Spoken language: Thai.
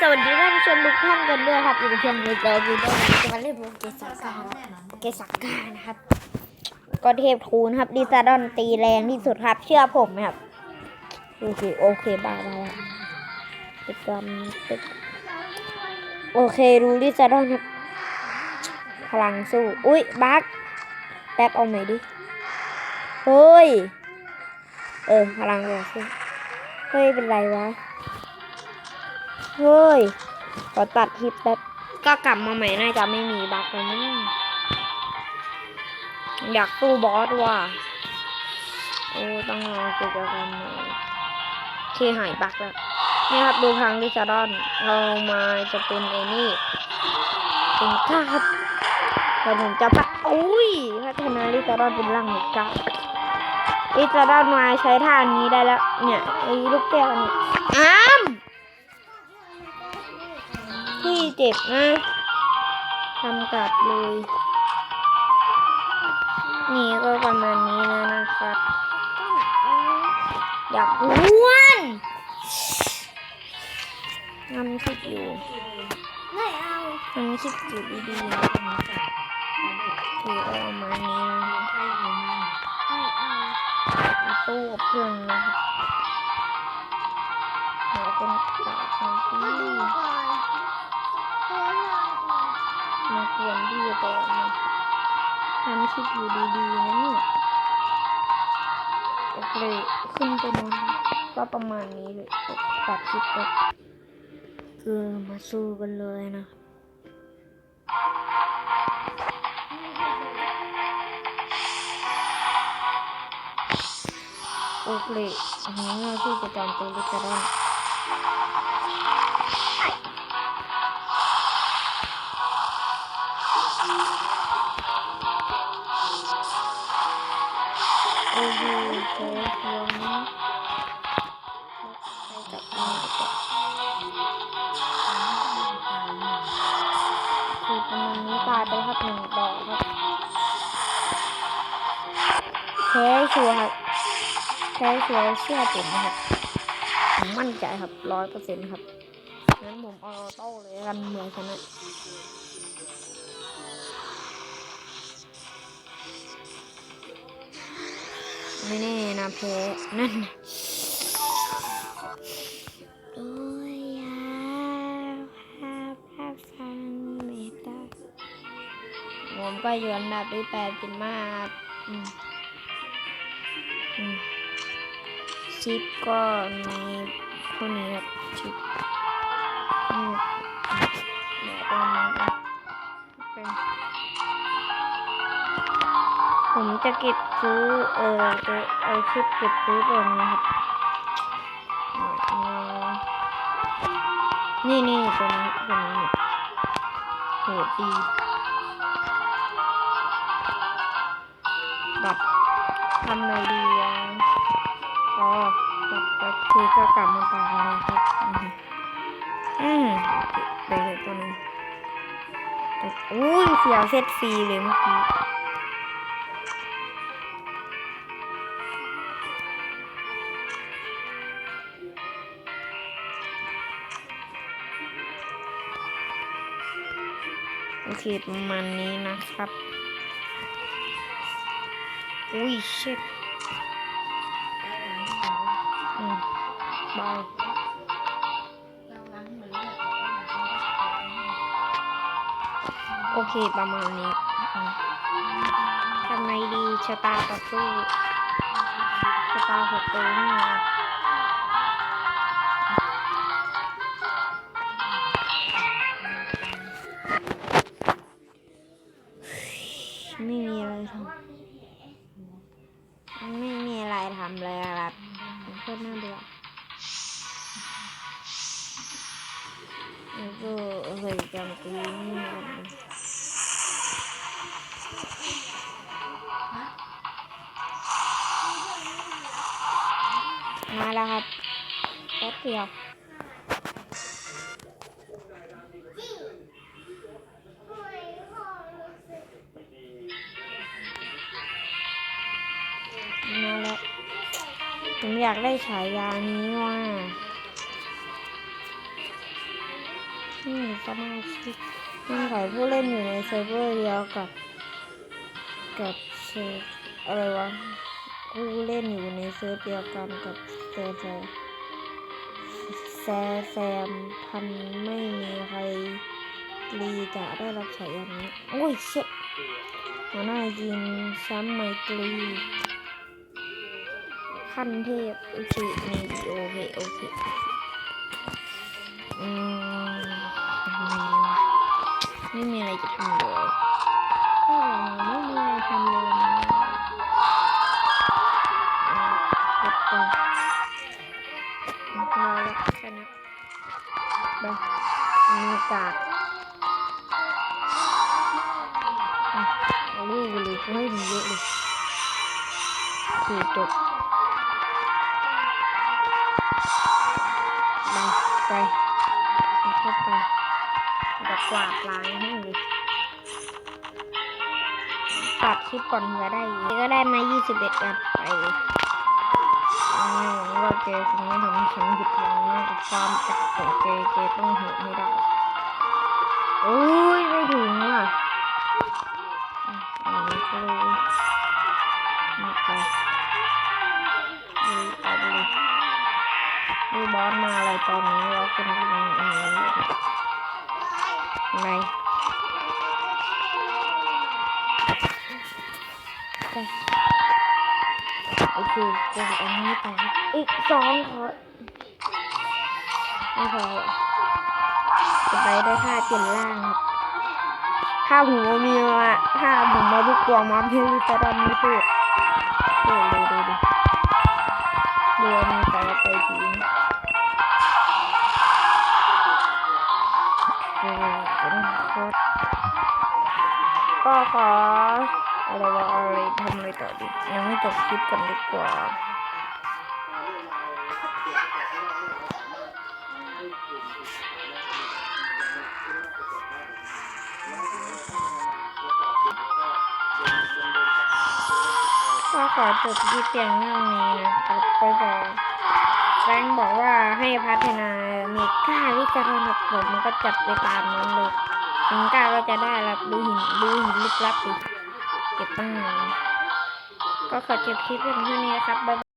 สวัสดีท่านผู้ชมทุกท่านกันด้วยครับอยู่กับเพียงในเจอวีดีโอนี้จะมาเล่นโปเกสักกาเกสักกานะครับก็เทพทูนครับดิซาดอนตีแรงที่สุดครับ เชื่อผมครับโอเคโอเคบ้าบ้าติดกรรมติดโอเคดูดิซาดอนครับพลังสู้ อุ้ยบักแป๊บเอาใหม่ดิเฮ้ยเออพลังลยสู้เฮ้ยเป็นไรวะ เฮ้ย ขอตัดคลิปแป๊บ ก็กลับมาใหม่น่าจะไม่มีบั๊กแล้วมั้งอยากสู้บอสว่ะ โอ้ต้องรอกิจกรรมใหม่โอเคหายบั๊กแล้ว นี่ครับดูพังดิจาดอนเรามาจะเป็นไอ้นี่เป็นกาบแต่ผมจะปะอุ้ยพัฒนาดิจาดอนเป็นร่างของกาบดิจาดอนมาใช้ท่านี้ได้แล้ว เนี่ยไอ้ลูกแก้วนี่อ้าม เจ็บนะทำกลับเลย นี่ก็ประมาณนี้แล้วนะครับ อยากอ้วนทำคลิปอยู่ไม่เอาทำคลิปอยู่ดีๆนะถือเอาประมาณนี้นะไม่เอาตู้กับเครื่องนะครับหาคนกลับมาที่ มาดูก่อนตัวหน่อยก่อนมาควรที่จะต่อมาทำคลิปอยู่ดีๆนะเนี่ยโอเคขึ้นไปนอนก็ประมาณนี้เลยตัดคลิปไปคือมาสู้กันเลยนะโอเคอันนี้เราที่จะจำตัวลิกระดอนโอ้โหเทสลงไป แพ้ชัวร์ครับใช้ชัวร์เชื่อผมนะครับ ผมมั่นใจครับร้อยเปอร์เซ็นต์ครับ งั้นผมเอาออโต้เลยกันเมืองชนะ ไม่แน่นะแพ้นั่นน่ะโอ้ยอยาภาพภาพฟังไม่ได้ผมก็อยู่อันดับที่แปดกินมากอืมอืมชิปก็มีเท่านี้ครับชิป ผมจะเก็บซื้อ เออจะเอาชิปเก็บซื้อตัวนี้ครับ นี่นี่ตัวนี้ตัวนี้โหดีบัตรทำไงดีอะอ๋อตัดตัดคือก็กลับมาต่อเลยครับอืมไปเลยตัวนึงแต่อุ้ยเสียวเซตฟรีเลยเมื่อกี้ โอเคประมาณนี้นะครับ อุ้ยเช็ดอืมเบาโอเคประมาณนี้ทำไงดีชะตาต่อสู้ชะตาหกตัวนี่ ไม่มีอะไรทำไม่มีอะไรทำเลยอะครับโคตรน่าเบื่อแล้วก็เคยจำตีนี่กันมาแล้วครับแป๊บเดียว ผมอยากได้ฉายานี้ว่านี่สมาชิกนี่ขายผู้เล่นอยู่ในเซิร์ฟเวอร์เดียวกับกับเซิร์ฟอะไรวะผู้เล่นอยู่ในเซิร์ฟเดียวกันกับแซแซแซแซมพันไม่มีใครรีจะได้รับฉายานี้โอ้ยเช็ดหัวหน้ายิงซ้ำไมตรี ขั้นเทพโอเคนี่โอเคโอเคอืมทำไมวะไม่มีอะไรจะทำเลยก็ไม่มีอะไรทำเลยนะอืมกดไปพอแล้วแค่นั้นไปมีกากอะเอาลูกเลยกูให้มึงเยอะเลยคือจบ ไปเข้าไปเดี๋ยวกวาดล้างให้ดิตัดคลิปก่อนเผื่อได้กก็ได้มา 21 อันไปอืมหวังว่าเจคงไม่ทำฉันผิดหวังนะกับความจัดของเจเจต้องเห็นให้ได้โอ้ยไม่ถึงว่ะอะอันนี้ก็เลยนี่ไปนี่เอาไปเลยดูบอสมาอะไรตอนนี้ แล้วคุณกำลังอันอะไรไปโอเคกดอันนี้ไปอีกสองขอไม่พอจะไปได้ท่าเปลี่ยนร่างครับถ้าผมมีมาถ้าผมมาบุกตัวมอบที่จะดำไม่พูดดูดูดูดูดูมีแต่ไปทีคือ เป็นโค้ดก็ขออะไรวะอะไรทำอะไรต่อดียังไม่จบคลิปกันดีกว่าก็ขอจบที่เพียงเท่านี้นะครับก็บอกแฟรงบอกว่าให้พัฒนามีค่าวิจารณผลมันก็จัดไปตามนั้นเลย ถึงก้าก็จะได้รับดูหินดูหินลึกลับดิเก็บตั้งก็ขอจบคลิปเพียงเท่านี้นะครับบ๊าย